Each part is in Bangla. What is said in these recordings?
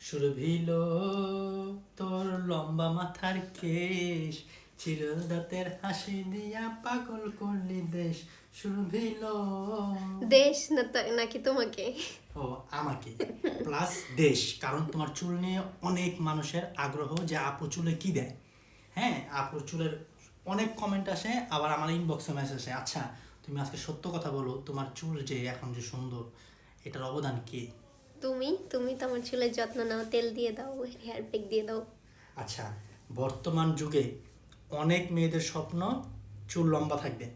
সুরভিল তোর লম্বা মাথার কেশ চিরল দাঁতের হাসি দিয়া পাগল করলি দেশ। সুরভিল। দেশ না নাকি তোমাকে? ও আমাকে। প্লাস দেশ কারণ তোমার চুল নিয়ে অনেক মানুষের আগ্রহ যে আপু চুলে কি দেয়। হ্যাঁ আপুর চুলের অনেক কমেন্ট আসে আবার আমার ইনবক্সে মেসেজ আসে আচ্ছা তুমি আজকে সত্য কথা বলো তোমার চুল যে এখন যে সুন্দর এটার অবদান কি? তুমি তুমি তো আমার চুলের যত্ন নাও তেল দিয়ে দাও হেয়ার প্যাক দিয়ে দাও। আচ্ছা বর্তমান যুগে অনেক মেয়েদের স্বপ্ন চুল লম্বা থাকবে।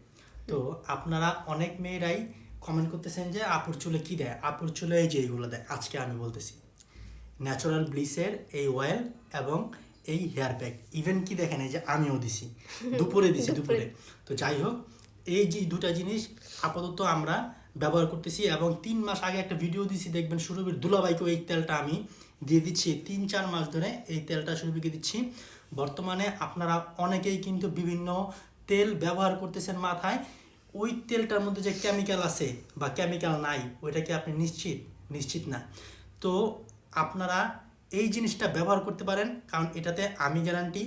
তো আপনারা অনেক মেয়েরাই কমেন্ট করতেছেন যে আপুর চুলে কি দেয়? আপুর চুলে এই যে এইগুলো দেয় আজকে আমি বলতেছি। ন্যাচারাল ব্লিসের এই অয়েল এবং এই হেয়ার প্যাক ইভেন কি দেখেন এই যে আমিও দিছি দুপুরে দিছি দুপুরে। তো যাই হোক এই যে দুটা জিনিস আপাতত আমরা ব্যবহার করতেছি এবং তিন মাস আগে একটা ভিডিও দিছি, দেখবেন সুরভির দুলাবাইকে এই তেলটা আমি দিয়ে দিচ্ছি। তিন, চার মাস ধরে এই তেলটা সুরভিকে দিচ্ছি। বর্তমানে আপনারা অনেকেই কিন্তু বিভিন্ন তেল ব্যবহার করতেছেন মাথায়। ওই তেলটার মধ্যে যে কেমিক্যাল আছে বা কেমিক্যাল নাই, ওইটা কি আপনি নিশ্চিত? নিশ্চিত না। তো আপনারা এই জিনিসটা ব্যবহার করতে পারেন, কারণ এটাতে আমি গ্যারান্টি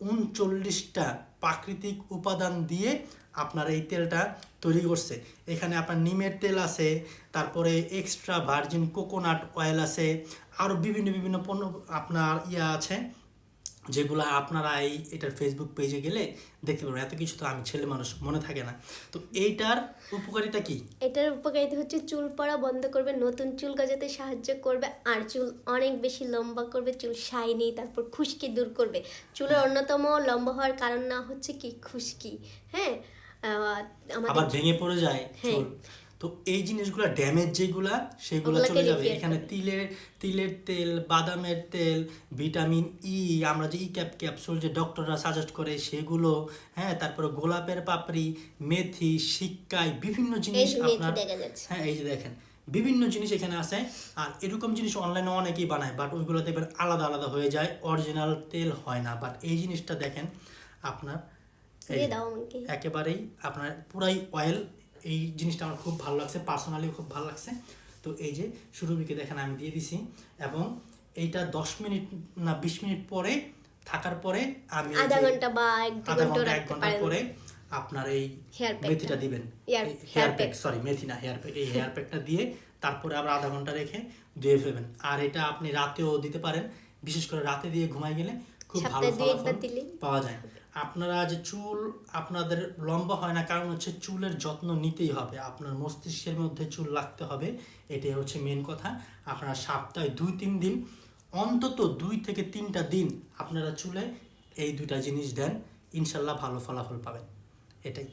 উনচল্লিশটা প্রাকৃতিক উপাদান দিয়ে আপনার এই তেলটা তৈরি করছে। এখানে আপনার নিমের তেল আছে, তারপরে এক্সট্রা ভার্জিন কোকোনাট অয়েল আছে আরও বিভিন্ন বিভিন্ন পণ্য আপনার ইয়া আছে। যেগুলো আপনারা এই এটার ফেসবুক পেজে গেলে দেখতে পারবেন। এত কিছু তো আমি ছেলে মানুষ মনে থাকে না। তো এইটার উপকারিতা কি? এটার উপকারিতা হচ্ছে চুল পড়া বন্ধ করবে নতুন চুল গজাতে সাহায্য করবে আর চুল অনেক বেশি লম্বা করবে চুল শাইনি তারপর খুশকি দূর করবে। চুলের অন্যতম লম্বা হওয়ার কারণ না হচ্ছে কি খুশকি হ্যাঁ? আমাদের ভেঙে পড়ে যায় হ্যাঁ। তো এই জিনিসগুলো ড্যামেজ যেগুলা সেগুলো চলে যাবে। এখানে তিলের তিলের তেল বাদামের তেল ভিটামিন ই আমরা যে ই ক্যাপ ক্যাপসুল যে ডক্টররা সাজেস্ট করে সেগুলো হ্যাঁ তারপরে গোলাপের পাপড়ি মেথি শিক্কাই বিভিন্ন জিনিস আপনার হ্যাঁ এই যে দেখেন বিভিন্ন জিনিস এখানে আছে। আর এরকম জিনিস অনলাইনে অনেকেই বানায় বাট ওইগুলো দেখবেন আলাদা আলাদা হয়ে যায়। অরিজিনাল তেল হয় না বাট এই জিনিসটা দেখেন আপনার একেবারেই আপনার পুরাই অয়েল এই জিনিসটা আমার খুব ভালো লাগছে পার্সোনালি খুব ভালো লাগছে। তো এই যে সুরভিকে দেখেন আমি দিয়ে দিছি এবং এইটা দশ মিনিট না বিশ মিনিট পরে থাকার পরে আমি আধা ঘণ্টা বা এক আধা ঘণ্টা এক ঘণ্টা পরে আপনার এই মেথিটা দিবেন। হেয়ার প্যাক সরি মেথি না হেয়ার প্যাক এই হেয়ার প্যাকটা দিয়ে তারপরে আবার আধা ঘণ্টা রেখে ধুয়ে ফেলবেন। আর এটা আপনি রাতেও দিতে পারেন বিশেষ করে রাতে দিয়ে ঘুমাই গেলে খুব ভালো ফলাফল পাওয়া যায়। আপনারা যে চুল আপনাদের লম্বা হয় না কারণ হচ্ছে চুলের যত্ন নিতেই হবে। আপনার মস্তিষ্কের মধ্যে চুল রাখতে হবে এটাই হচ্ছে মেন কথা। আপনারা সপ্তাহে দুই তিন দিন অন্তত দুই থেকে তিনটা দিন আপনারা চুলে এই দুইটা জিনিস দেন ইনশাল্লাহ ভালো ফলাফল পাবেন। এটাই।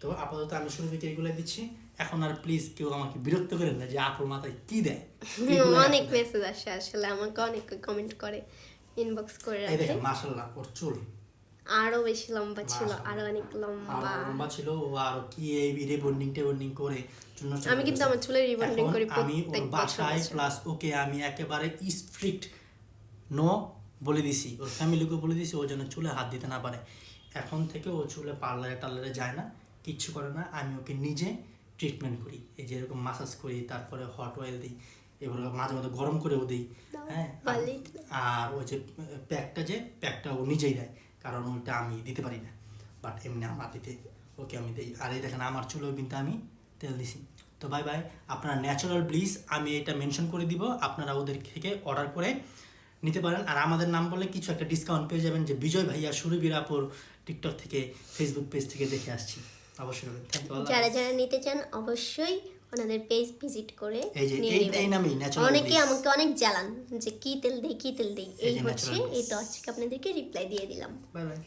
তো আপাতত আমি শুরু থেকে এগুলো দিচ্ছি। এখন আর প্লিজ কেউ আমাকে বিরক্ত করেন না যে আপুর মাথায় কি দেয়? অনেক মেসেজ আসে আসলে আমাকে অনেক কমেন্ট করে ইনবক্স করে রাখে। মাসাল্লাহ ওর চুল আরও বেশি লম্বা ছিল আরও অনেক লম্বা। লম্বা ছিল ও আরও কি এই রিবন্ডিং টেবন্ডিং করে চূর্ণ চাপা আমি কিন্তু আমার চুলের রিবন্ডিং করি আমি ওর বাসায় প্লাস ওকে আমি একেবারে স্ট্রিক্ট নো বলে দিছি। ওর ফ্যামিলিকে বলে দিছি ও যেন চুলে হাত দিতে না পারে। এখন থেকে ও চুলে পার্লারে টার্লারে যায় না কিচ্ছু করে না। আমি ওকে নিজে ট্রিটমেন্ট করি। এই যে এরকম মাসাজ করি তারপরে হট অয়েল দিই এবার মাঝে মাঝে গরম করেও দিই হ্যাঁ? আর ওই যে প্যাকটা যে প্যাকটা ও নিজেই দেয়। কারণ ওইটা আমি দিতে পারি না। বাট এমনি আমার দিতে ওকে আমি দিই। আর এই দেখেন আমার চুলেও কিন্তু আমি তেল দিছি। তো বাই বাই আপনারা ন্যাচারাল ব্লিজ আমি এটা মেনশন করে দিব। আপনারা ওদের থেকে অর্ডার করে নিতে পারেন। আর আমাদের নাম বলে কিছু একটা ডিসকাউন্ট পেয়ে যাবেন যে বিজয় ভাইয়া সুরবীর আপুর টিকটক থেকে ফেসবুক পেজ থেকে দেখে আসছি। অবশ্যই যারা যারা নিতে চান অবশ্যই ওনাদের পেজ ভিজিট করে এই নামই অনেকে আমাকে অনেক জ্বালান যে কি তেল দেই কি তেল দেই? এই এই হচ্ছে এই তো আজকে আপনাদেরকে রিপ্লাই দিয়ে দিলাম। Bye bye